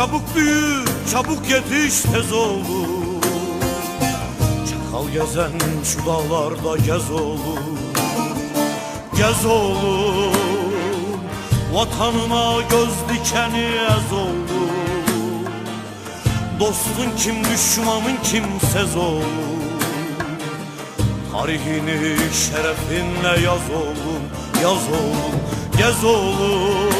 Çabuk büyü, çabuk yetiş tez oğlum Çakal gezen şu dağlarda gez oğlum Gez oğlum Vatanına göz dikeni ez oğlum Dostun kim düşmanın kimsez oğlum Tarihini şerefinle yaz oğlum Yaz oğlum, gez oğlum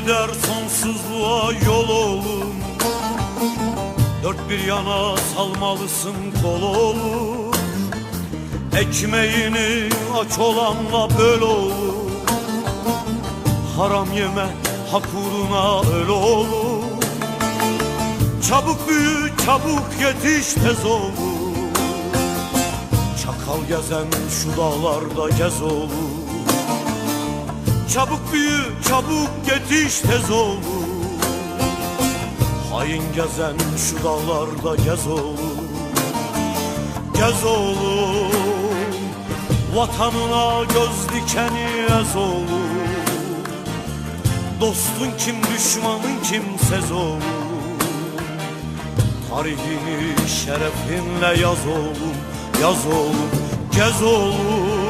gider sonsuzluğa yol oğlum. Dört bir yana salmalısın kol oğlum. Ekmeğini aç olanla böl oğlum. Haram yeme hak uğruna öl oğlum. Çabuk büyü çabuk yetiş tez oğlum. Çakal gezen şu dağlarda gez oğlum Çabuk büyü, çabuk yetiş tez oğlum Hain gezen şu dağlarda gez oğlum Gez oğlum Vatanına göz dikeni ez oğlum Dostun kim düşmanın kimsez oğlum Tarihini şerefinle yaz oğlum Yaz oğlum, gez oğlum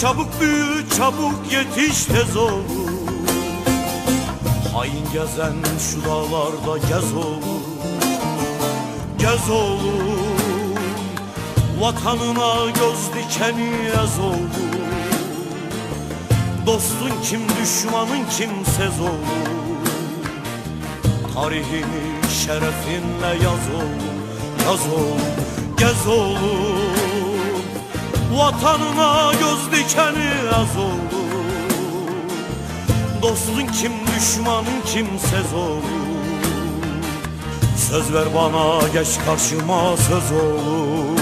Çabuk büyü çabuk yetiş tez oğlum Hain gezen şu dağlarda gez oğlum Gez oğlum Vatanına göz dikeni ez oğlum Dostun kim düşmanın kimsez oğlum Tarihini şerefinle yaz oğlum Yaz oğlum, gez oğlum Vatanına göz dikeni az oğlum Dostun kim düşmanın kimsez oğlum Söz ver bana geç karşıma söz oğlum